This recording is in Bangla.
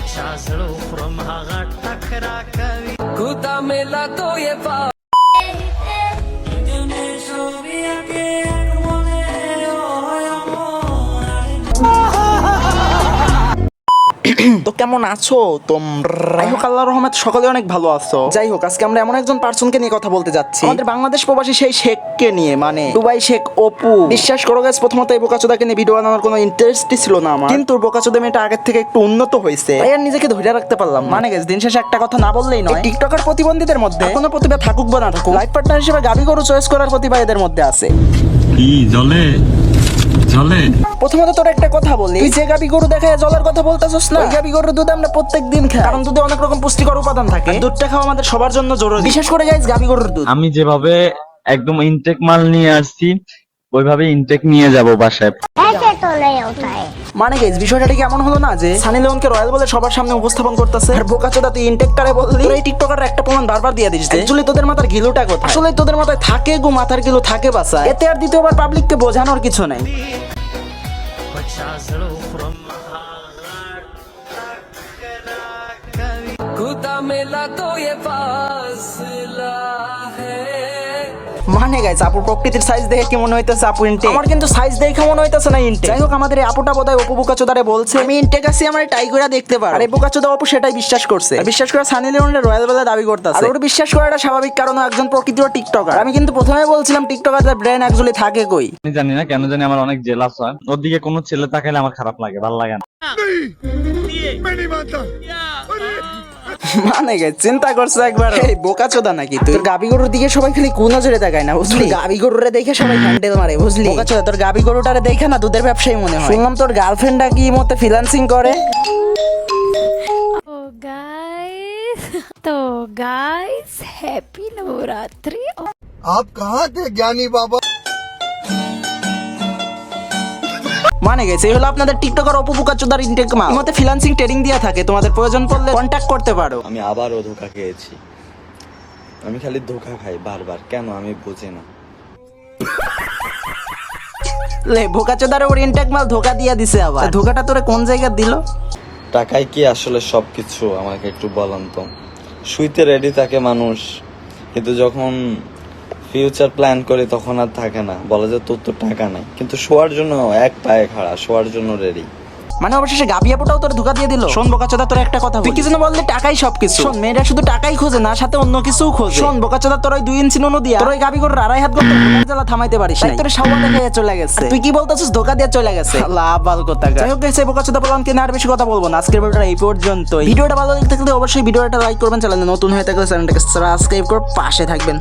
پچا زړو خرم هغه ټکرا کوي کوتا ملا تو یې پا তো কেমন আছো তোমরা? হোক আল্লাহ রহমত সকলে অনেক ভালো আছো। যাই হোক আজকে আমরা এমন একজন পার্সনকে নিয়ে কথা বলতে যাচ্ছি। আমাদের বাংলাদেশ প্রবাসী সেই শেখকে নিয়ে মানে দুবাই শেখ অপু। বিশ্বাস করো গাছ প্রথমত এই বোকাচোদাকে নিয়ে ভিডিও বানানোর কোনো ইন্টারেস্টই ছিল না আমার। কিন্তু বোকাচোদা মেয়েটা আগের থেকে একটু উন্নত হয়েছে। তাই আর নিজেকে ধরে রাখতে পারলাম মানে গেছে দিন শেষে একটা কথা না বললেই নয় টিকটকের প্রতিবন্ধীদের মধ্যে কোনো প্রতিভা থাকুক বা না থাকুক লাইফ পার্টনার হিসেবে গাবি গরু চয়েস করার প্রতিভা এদের মধ্যে আছে। কি জলে? জলে? প্রথমত তোর একটা কথা বলি। তুই যে গাবি গরু দেখায় জলের কথা বলতেছস না? ওই গাবি গরুর দুধ আমরা প্রত্যেক দিন খাই। কারণ দুধে অনেক রকম পুষ্টিকর উপাদান থাকে। দুধটা খাওয়া আমাদের সবার জন্য জরুরি। বিশেষ করে গাইস গাবি গরুর দুধ। আমি যেভাবে একদম ইনটেক মাল নিয়ে আসছি ওইভাবে ইনটেক নিয়ে যাব বাসায়। মানে গেস বিষয়টা কি এমন হলো না যে সানি লিওনকে রয়্যাল বলে সবার সামনে উপস্থাপন করতেছে? আর বোকাচোদা তুই ইনটেকটারে বললি? এই টিকটকার একটা প্রমাণ বারবার দিয়ে দিস আসলে তোদের মাথার গিলুটা কোথায়? আসলে তোদের মাথায় থাকে গো মাথার গিলু থাকে বাসা এতে আর দ্বিতীয়বার পাবলিককে বোঝানোর কিছু নাই। खुदा मिला तो ये फासला মানে গাইস আপুর প্রকৃতির সাইজ দেখে কি মনে হইতেছে আপু ইনটেক আমার কিন্তু সাইজ দেখে মনে হইতেছে না ইনটেক যাই হোক আমাদের এই আপুটা বোধহয় অপু বুকাচোদারে বলছে আমি ইনটেক আছি আমার টাই করে দেখতে পারো আর এই বুকাচোদা অপু সেটাই বিশ্বাস করছে আর বিশ্বাস করে সানি লিওনের রয়্যাল বলে দাবি করতেছে আর ওর বিশ্বাস করাটা স্বাভাবিক কারণ ও একজন প্রকৃতির টিকটকার আমি কিন্তু প্রথমে বলছিলাম টিকটকারদের ব্রেন অ্যাকচুয়ালি থাকে কই আমি জানি না কেন জানি আমার অনেক জেলাস হয় ওর দিকে কোনো ছেলে তাকাইলে আমার খারাপ লাগে ভালো লাগে না মানে গে চিন্তা করছো একবার এই বোকাচোদা নাকি তুই তোর গাবি গরুর দিকে সবাই খালি কু নজরে তাকায় না বুঝলি গাবি গরুরে দেখে সবাই হ্যান্ডেল মারে বুঝলি বোকাচোদা তোর গাবি গরুটারে দেখে না দুধের ব্যবসায়ী মনে হয় শুনলাম তোর গার্লফ্রেন্ডটা কি মতে ফ্রিল্যান্সিং করে तो गाइस तो गाइस हैप्पी नवरात्रि आप कहाँ थे ज्ञानी बाबा মানে গেছে এই হলো আপনাদের টিকটকার অপপুকাচোদার ইনটেক মাল। মতে ফ্রিল্যান্সিং ট্রেডিং দেওয়া থাকে তোমাদের প্রয়োজন পড়লে কন্ট্যাক্ট করতে পারো। আমি আবারও ধোকা খেয়েছি। আমি খালি ধোকা খাই বারবার। কেন? আমি বুঝি না। লে বোকাচোদারে ওর ইনটেক মাল ধোকা দিয়ে দিছে আবার। ধোকাটা তোরে কোন জায়গা দিল? টাকায় কি আসলে সবকিছু? আমাকে একটু বলেন তো। শুইতে রেডি থাকে মানুষ। কিন্তু যখন ফিউচার প্ল্যান করে তখন আর থাকে না। বলে যে তোর তো টাকা নাই। কিন্তু শোয়ার জন্য এক পায়ে খাড়া শোয়ার জন্য রেডি মানে অবশেষে গাবিয়াপুটাও তোর ধোকা দিয়ে দিল। শোন বোকাচোদা তোর একটা কথা তুই কিছু না বললে টাকাই সবকিছু। শোন মেয়েরা শুধু টাকাই খোঁজে না সাথে অন্য কিছু খোঁজে। শোন বোকাচোদা তোর ওই দুই ইঞ্চি নুনু দিয়া তোর ওই গাবি করে আড়াই হাত করতে জ্বালা থামাইতে পারিস তাই তোর সাওয়া দেখে চলে গেছে। তুই কি বলতেছিস? ধোকা দিয়ে চলে গেছে। লাভ ভালো কথা যাই হোক সেই বোকাচোদা বললাম কিনা আর বেশি কথা বলব না। আজকের ভিডিওটা এই পর্যন্ত ভিডিওটা ভালো লাগতে থাকলে অবশ্যই ভিডিওটা লাইক করবেন চ্যানেলে নতুন হয়ে থাকলে চ্যানেলটাকে সাবস্ক্রাইব করে পাশে থাকবেন।